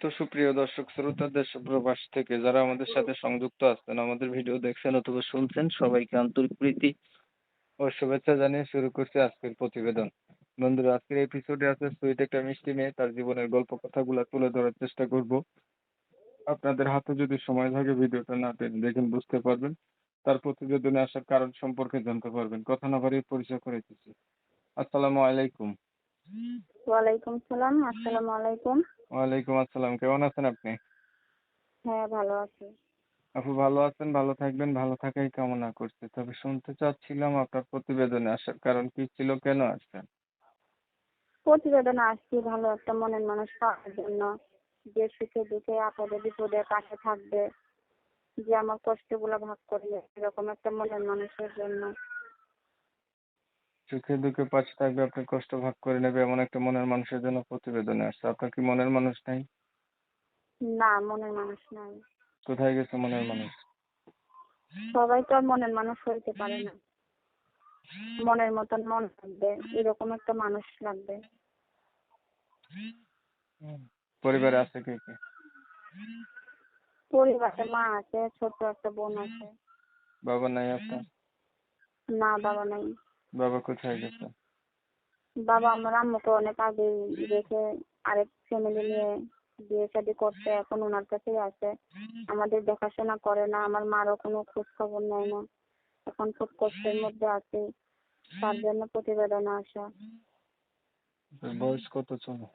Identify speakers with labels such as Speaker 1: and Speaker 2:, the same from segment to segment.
Speaker 1: তো সুপ্রিয় দর্শক শ্রোতা দেশ প্রবাস থেকে যারা আমাদের সাথে সংযুক্ত আছেন, আমাদের ভিডিও দেখছেন অথবা শুনছেন, সবাইকে আন্তরিক প্রীতি ও শুভেচ্ছা জানিয়ে শুরু করছি আজকের প্রতিবেদন। বন্ধুরা, আজকের এপিসোডে আছে সুইট একটা মিষ্টি মেয়ে, তার জীবনের গল্প কথাগুলো তুলে ধরার চেষ্টা করব। আপনাদের হাতে যদি সময় থাকে ভিডিওটা না টেনে দেখেন, বুঝতে পারবেন। তার প্রতিবেদনে আসার কারণ সম্পর্কে জানতে পারবেন। কথা না বাড়িয়ে পরিচয় করে দিচ্ছি। আসসালামু আলাইকুম।
Speaker 2: ওয়ালাইকুম সালাম, আসসালামু আলাইকুম।
Speaker 1: ওয়ালাইকুম আসসালাম কেমন আছেন আপনি?
Speaker 2: হ্যাঁ ভালো আছি।
Speaker 1: আপু ভালো আছেন ভালো থাকবেন ভালো থাকাই কামনা করছি। তবে শুনতে চাচ্ছিলাম আপনার প্রতিবেদনে আসার কারণ কি ছিল কেন আসছেন?
Speaker 2: প্রতিবেদনে আসছি ভালো একটা মনের মানুষ পাওয়ার জন্য। যে সুখে দুঃখে আপদে বিপদে পাশে থাকবে যে আমার কষ্টগুলো ভাগ করবে এরকম একটা মনের মানুষের জন্য।
Speaker 1: সুখে দুঃখে পাশে থাকবে আপনি কষ্ট ভাগ করে নেবে এমন একটা মনের মানুষের জন্য প্রতিবেদনে আসছে। আপনার কি মনের মানুষ নাই?
Speaker 2: না মনের মানুষ নাই।
Speaker 1: কোথায় গেছে মনের মানুষ?
Speaker 2: সবাই তো আর মনের মানুষ হইতে পারে না। মনের মতন মন লাগবে এরকম একটা মানুষ লাগবে।
Speaker 1: পরিবারে আছে কে কে?
Speaker 2: পরিবারে মা আছে ছোট একটা বোন আছে।
Speaker 1: বাবা নাই আপনার?
Speaker 2: না বাবা নাই।
Speaker 1: বাবা কোথায় গেছে?
Speaker 2: বাবা আমার আম্মুকে অনেক আগে রেখে আরেক ফ্যামিলি নিয়ে বিয়ে শাদি করতে এখন ওনার কাছেই আছে। আমাদের দেখাশোনা করে না আমার মারও কোনো খোঁজ খবর নেয় না। এখন খুব কষ্টের মধ্যে আছি তার জন্য প্রতিবেদনে আসা।
Speaker 1: বয়স কত চলে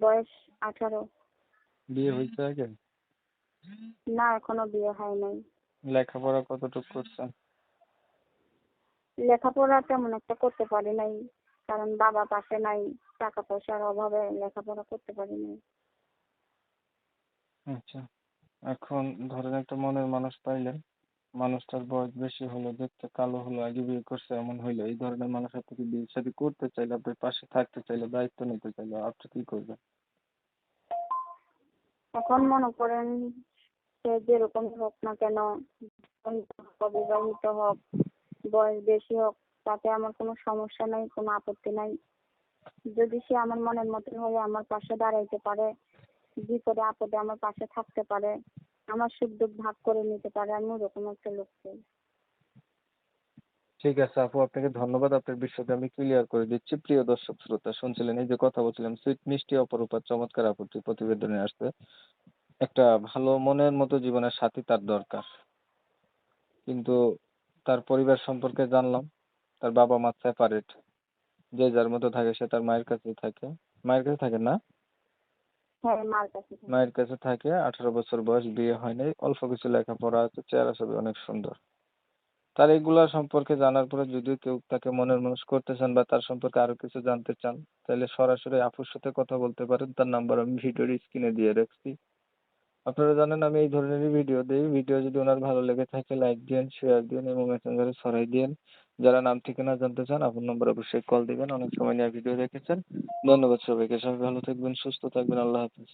Speaker 2: বয়স আঠারো।
Speaker 1: বিয়ে হয়েছে আগে?
Speaker 2: না এখনও বিয়ে হয় নাই।
Speaker 1: লেখাপড়া কতটুকু করছেন
Speaker 2: লেখাপড়া তেমন একটা করতে পারি নাই কারণ বাবা পাশে নাই টাকা পয়সার অভাবে লেখাপড়া করতে পারি নাই।
Speaker 1: আচ্ছা এখন ধরেন একটা মনের মানুষ পাইলেন মানুষটার বয়স বেশি হলো দেখতে কালো হলো আগে বিয়ে করছে এমন হইল এই ধরনের মানুষের থেকে বিয়ে শাদী করতে চাইলে আপনার পাশে থাকতে চাইলে দায়িত্ব নিতে চাইলে আপনি কি করবেন?
Speaker 2: এখন মনে করেন সে যেরকম হোক না কেন অবিবাহিত হোক বয়স বেশি হোক, তাতে আমার কোনো সমস্যা নাই, কোনো আপত্তি নাই। যদি সে আমার মনের মতন হয়ে আমার পাশে দাঁড়াইতে পারে, বিপদে আপদে আমার পাশে থাকতে পারে, আমার সুখ দুঃখ ভাগ করে নিতে পারে, আমি ওরকম একটা লোক চাই।
Speaker 1: ঠিক আছে, আপু, আপনাকে ধন্যবাদ। আপনার বিষয়টা আমি ক্লিয়ার করে দিচ্ছি। প্রিয় দর্শক, শ্রোতা, শুনছিলেন এই যে কথা বলছিলাম সুইট মিষ্টি, অপরূপা, চমৎকার আপুটি প্রতিবেদনে আসছে, একটা ভালো মনের মতো জীবনের সাথী তার দরকার। কিন্তু তার পরিবার সম্পর্কে জানলাম। তার বাবা মা সেপারেট যে যার মতো থাকে সে তার মায়ের কাছেই থাকে। মায়ের কাছে থাকে না?
Speaker 2: হ্যাঁ কাছে
Speaker 1: মায়ের কাছে থাকে। আঠারো বছর বয়স বিয়ে হয়নি। অল্প কিছু লেখাপড়া আছে। চেহারা ছবি অনেক সুন্দর। তার এগুলা সম্পর্কে জানার পরে যদি কেউ তাকে মনের মানুষ করতে চান বা তার সম্পর্কে আরও কিছু জানতে চান তাহলে সরাসরি আপুর সাথে কথা বলতে পারেন। তার নাম্বার আমি ভিডিওর স্ক্রিনে দিয়ে রাখছি। আপনারা জানেন আমি এই ধরনেরই ভিডিও দিই। ভিডিও যদি ওনার ভালো লেগে থাকে লাইক দিন শেয়ার দিন এবং মেসেঞ্জারে ছড়াই দিন যারা নাম ঠিকানা জানতে চান, আপনার নম্বর অবশ্যই কল দিবেন। অনেক সময় নিয়ে ভিডিও দেখেছেন। ধন্যবাদ সবাইকে। সবাই ভালো থাকবেন, সুস্থ থাকবেন। আল্লাহ হাফিজ।